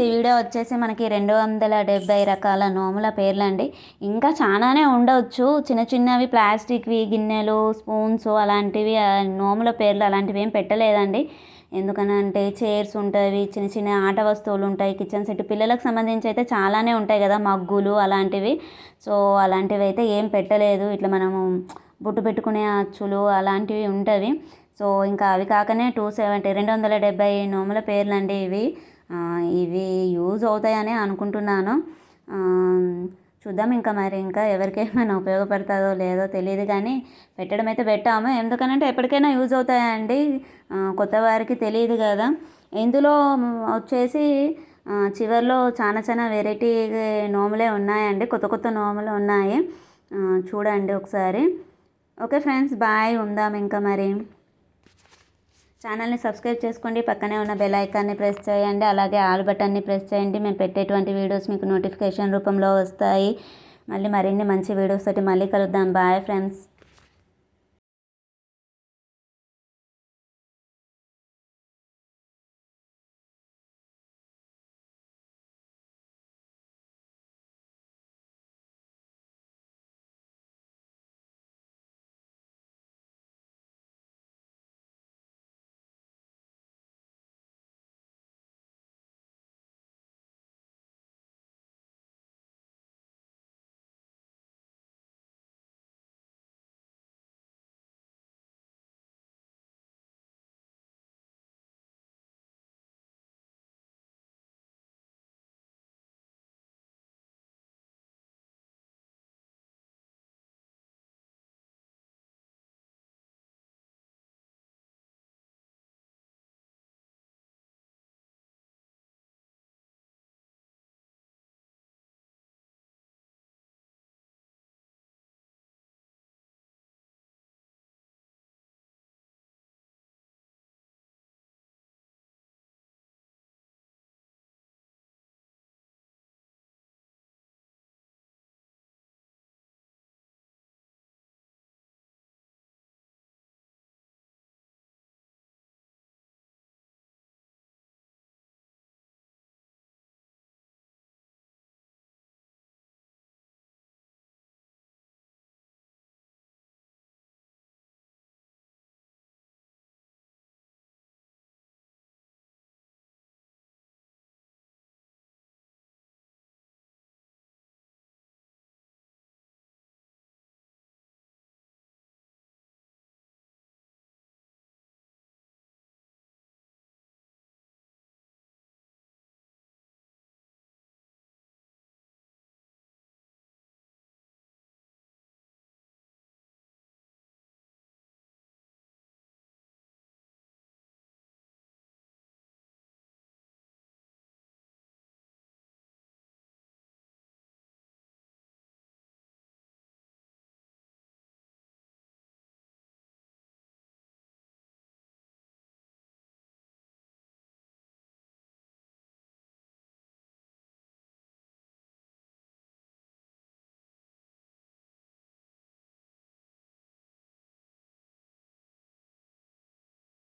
ఈ వీడియో వచ్చేసి మనకి రెండు వందల డెబ్బై రకాల నోముల పేర్లు అండి ఇంకా చాలానే ఉండవచ్చు చిన్న చిన్నవి ప్లాస్టిక్వి గిన్నెలు స్పూన్స్ అలాంటివి నోముల పేర్లు అలాంటివి ఏం పెట్టలేదండి. ఎందుకనంటే చైర్స్ ఉంటాయి చిన్న చిన్న ఆట వస్తువులు ఉంటాయి కిచెన్ సెట్ పిల్లలకు సంబంధించి అయితే చాలానే ఉంటాయి కదా మగ్గులు అలాంటివి. సో అలాంటివి అయితే ఏం పెట్టలేదు. ఇట్లా మనము బొట్టు పెట్టుకునే అచ్చులు అలాంటివి ఉంటాయి సో ఇంకా అవి కాకనే టూ సెవెంటీ రెండు వందల డెబ్బై నోముల పేర్లు అండి ఇవి. ఇవి యూజ్ అవుతాయని అనుకుంటున్నాను. చూద్దాం ఇంకా మరి ఇంకా ఎవరికేమైనా ఉపయోగపడుతుందో లేదో తెలియదు కానీ పెట్టడం అయితే పెట్టాము. ఎందుకనంటే ఎప్పటికైనా యూజ్ అవుతాయండి. కొత్త వారికి తెలియదు కదా. ఇందులో వచ్చేసి చివరిలో చివర్లో చాలా చాలా వెరైటీ నోములే ఉన్నాయండి. కొత్త కొత్త నోములు ఉన్నాయి. చూడండి ఒకసారి. Okay friends bye. ఉందాం ఇంకా మరి. ఛానల్ని సబ్స్క్రైబ్ చేసుకోండి. పక్కనే ఉన్న బెల్ ఐకాన్ని ప్రెస్ చేయండి. అలాగే ఆల్ బటన్ని ప్రెస్ చేయండి. మేము పెట్టేటువంటి వీడియోస్ మీకు నోటిఫికేషన్ రూపంలో వస్తాయి. మళ్ళీ మరిన్ని మంచి వీడియోస్ తోటి మళ్ళీ కలుద్దాం. Bye friends.